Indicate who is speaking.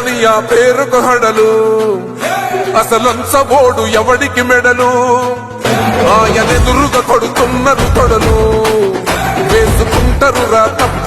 Speaker 1: లేవయ్యా పేరుకు హడలు. అసలంచబోడు ఎవడికి మెడలు? ఆయనెదురుగా కొడుతున్నారు కొడలు వేసుకుంటారు రా తప్ప